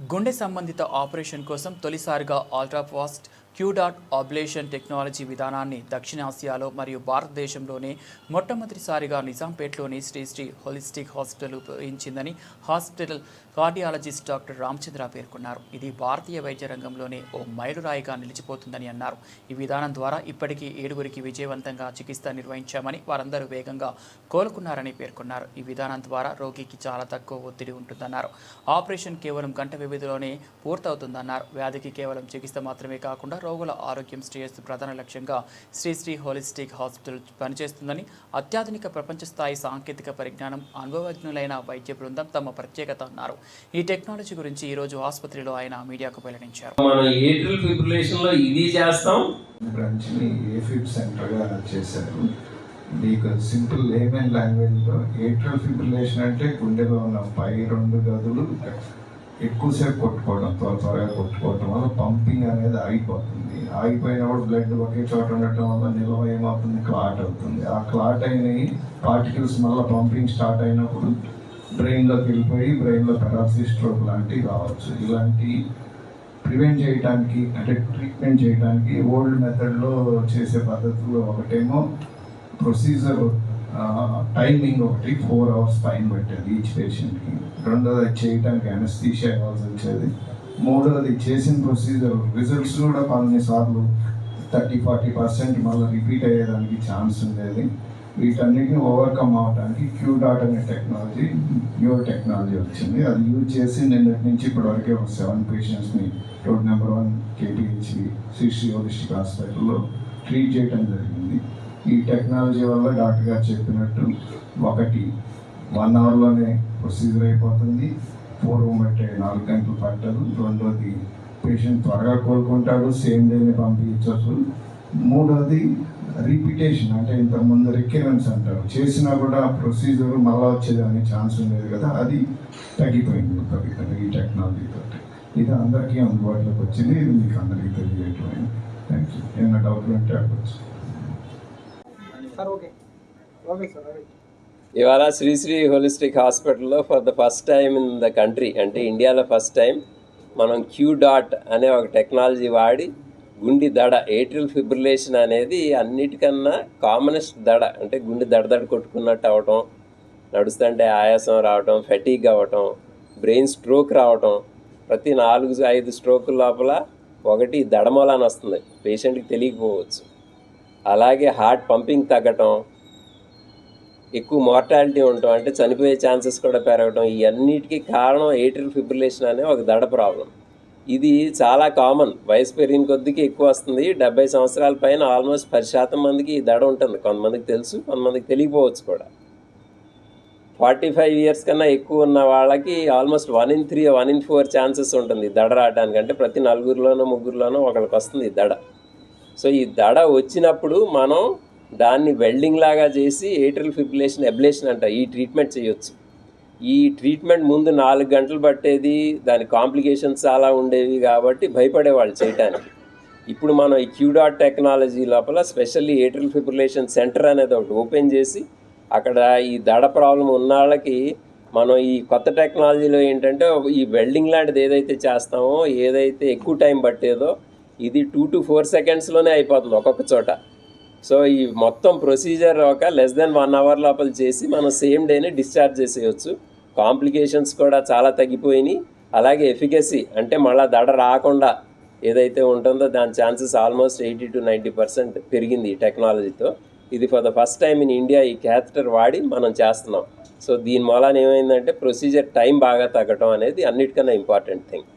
గుండె సంబంధిత ఆపరేషన్ కోసం తొలిసారిగా అల్ట్రాఫాస్ట్ క్యూడాట్ ఆబ్లేషన్ టెక్నాలజీ విధానాన్ని దక్షిణాసియాలో మరియు భారతదేశంలోనే మొట్టమొదటిసారిగా నిజాంపేటలోని శ్రీ శ్రీ హోలిస్టిక్ హాస్పిటల్ ఉపయోగించిందని హాస్పిటల్ కార్డియాలజిస్ట్ డాక్టర్ రామచంద్ర పేర్కొన్నారు. ఇది భారతీయ వైద్య రంగంలోనే ఓ మైలురాయిగా నిలిచిపోతుందని అన్నారు. ఈ విధానం ద్వారా ఇప్పటికీ ఏడుగురికి విజయవంతంగా చికిత్స నిర్వహించామని వారందరూ వేగంగా కోలుకున్నారని పేర్కొన్నారు. ఈ విధానం ద్వారా రోగికి చాలా తక్కువ ఒత్తిడి ఉంటుందన్నారు. ఆపరేషన్ కేవలం గంట వ్యవధిలోనే పూర్తవుతుందన్నారు. వ్యాధికి కేవలం చికిత్స మాత్రమే కాకుండా రోగుల ఆరోగ్యం శ్రేయస్సు ప్రధాన లక్ష్యంగా శ్రీ శ్రీ హోలిస్టిక్ హాస్పిటల్ పనిచేస్తుందని అత్యాధునిక ప్రపంచ స్థాయి సాంకేతిక పరిజ్ఞానం అనుభవజ్ఞులైన వైద్య బృందం తమ ప్రత్యేకత అన్నారు. ఈ టెక్నాలజీ గురించి ఈరోజు ఆసుపత్రిలో ఆయన మీడియాకు వెల్లడించారు. ఇది చేస్తాం. సెంటర్గా చేశారు. మీకు సింపుల్ లేమెన్ లాంగ్వేజ్లో ఏట్రల్ ఫిబ్రిలేషన్ అంటే గుండెలో ఉన్న. పై రెండు గదులు ఎక్కువసేపు కొట్టుకోవడం త్వర త్వరగా కొట్టుకోవడం వల్ల పంపింగ్ అనేది ఆగిపోతుంది. ఆగిపోయినప్పుడు బ్లడ్ ఒకే చోట ఉండటం వల్ల నిల్వ ఏమవుతుంది? క్లాట్ అవుతుంది. ఆ క్లాట్ అయినవి పార్టికల్స్ మళ్ళీ పంపింగ్ స్టార్ట్ అయినప్పుడు బ్రెయిన్లోకి వెళ్ళిపోయి బ్రెయిన్లో పెరాలసిస్ స్ట్రోక్ లాంటివి రావచ్చు. ఇలాంటి ప్రివెంట్ చేయడానికి అంటే ట్రీట్మెంట్ చేయడానికి ఓల్డ్ మెథడ్లో చేసే పద్ధతుల్లో ఒకటేమో ప్రొసీజర్ టైమింగ్ ఒకటి ఫోర్ అవర్స్ టైం పెట్టేది ఈచ్ పేషెంట్కి రెండోది అది చేయడానికి అనస్థీషియా ఇవ్వాల్సి వచ్చేది. మూడోది చేసిన ప్రొసీజర్ రిజల్ట్స్ కూడా కొన్నిసార్లు థర్టీ ఫార్టీ పర్సెంట్ మళ్ళీ రిపీట్ అయ్యేదానికి ఛాన్స్ ఉండేది. వీటన్నిటిని ఓవర్కమ్ అవడానికి క్యూ డాట్ అనే టెక్నాలజీ న్యూ టెక్నాలజీ వచ్చింది. అది యూజ్ చేసి నిన్నటి నుంచి ఇప్పటివరకే ఒక seven పేషెంట్స్ని road number one KTH Shri Shri district హాస్పిటల్లో ట్రీట్ చేయడం జరిగింది. ఈ టెక్నాలజీ వల్ల డాక్టర్ గారు చెప్పినట్టు ఒకటి వన్ అవర్లోనే ప్రొసీజర్ అయిపోతుంది. పూర్వం అంటే నాలుగు గంటలు పట్టదు. రెండోది పేషెంట్ త్వరగా కోలుకుంటాడు. సేమ్ డేనే పంపించవచ్చు మూడోది రిపిటేషన్ అంటే ఇంతకుముందు రిక్యూరెన్స్ అంటారు. చేసినా కూడా ప్రొసీజర్ మళ్ళా వచ్చేదానికి ఛాన్స్ ఉండేది కదా. అది తగ్గిపోయింది తగ్గిపోయింది ఈ టెక్నాలజీ తోటి. ఇది అందరికీ అందుబాటులోకి వచ్చింది. ఇది మీకు అందరికీ తెలియజేయటం థ్యాంక్ యూ ఏమైనా డౌట్లు ఉంటే అడగచ్చు. సార్ ఓకే ఓకే సార్ ఇవాళ శ్రీశ్రీ హోలిస్టిక్ హాస్పిటల్లో for the first time in the country అంటే ఇండియాలో ఫస్ట్ టైం మనం క్యూ డాట్ అనే ఒక టెక్నాలజీ వాడి గుండె దడ ఏట్రిల్ ఫిబ్రిలేషన్ అనేది అన్నిటికన్నా కామనెస్ట్ దడ అంటే గుండె దడదడ కొట్టుకున్నట్టు అవటం నడుస్తుంటే ఆయాసం రావటం ఫెటీగ్ అవ్వటం బ్రెయిన్ స్ట్రోక్ రావటం ప్రతి నాలుగు ఐదు స్ట్రోకుల లోపల ఒకటి దడమూలాన్ని వస్తుంది. పేషెంట్కి తెలియకపోవచ్చు. అలాగే హార్ట్ పంపింగ్ తగ్గటం ఎక్కువ మార్టాలిటీ ఉండటం అంటే చనిపోయే ఛాన్సెస్ కూడా పెరగటం ఇవన్నిటికీ కారణం ఏట్రియల్ ఫిబ్రిలేషన్ అనే ఒక దడ ప్రాబ్లం ఇది చాలా కామన్ వయసు పెరిగిన కొద్దికి ఎక్కువ వస్తుంది. డెబ్బై సంవత్సరాల పైన ఆల్మోస్ట్ పది శాతం మందికి ఈ దడ ఉంటుంది. కొంతమందికి తెలుసు కొంతమందికి తెలియకపోవచ్చు కూడా. ఫార్టీ ఫైవ్ ఇయర్స్ కన్నా ఎక్కువ ఉన్న వాళ్ళకి almost one in three one in four chances ఉంటుంది దడ రావడానికి అంటే ప్రతి నలుగురిలోనో ముగ్గురులోనో ఒకరికి వస్తుంది దడ. సో ఈ దడ వచ్చినప్పుడు మనం దాన్ని వెల్డింగ్ లాగా చేసి ఏట్రల్ ఫిబ్రిలేషన్ ఎబ్లేషన్ అంట ఈ ట్రీట్మెంట్ చేయొచ్చు. ఈ ట్రీట్మెంట్ ముందు నాలుగు గంటలు పట్టేది దాని కాంప్లికేషన్స్ చాలా ఉండేవి కాబట్టి భయపడేవాళ్ళు చేయటానికి. ఇప్పుడు మనం ఈ క్యూడాట్ టెక్నాలజీ లోపల స్పెషల్లీ ఏట్రల్ ఫిబ్రిలేషన్ సెంటర్ అనేది ఒకటి ఓపెన్ చేసి అక్కడ ఈ దడ ప్రాబ్లం ఉన్న వాళ్ళకి మనం ఈ కొత్త టెక్నాలజీలో ఏంటంటే ఈ వెల్డింగ్ లాంటిది ఏదైతే చేస్తామో ఏదైతే ఎక్కువ టైం పట్టేదో ఇది టూ టు ఫోర్ సెకండ్స్లోనే అయిపోతుంది ఒక్కొక్క చోట. సో ఈ మొత్తం ప్రొసీజర్ ఒక లెస్ దెన్ వన్ అవర్ లోపల చేసి మనం సేమ్ డేనే డిశ్చార్జ్ చేసేయచ్చు. కాంప్లికేషన్స్ కూడా చాలా తగ్గిపోయినాయి. అలాగే ఎఫికసీ అంటే మళ్ళీ దడ రాకుండా ఏదైతే ఉంటుందో దాని chances almost eighty to ninety percent పెరిగింది ఈ టెక్నాలజీతో ఇది for the first time in India ఈ క్యాథెటర్ వాడి మనం చేస్తున్నాం. సో దీని మూలాన ఏమైందంటే ప్రొసీజర్ టైం బాగా తగ్గటం అనేది అన్నిటికన్నా ఇంపార్టెంట్ థింగ్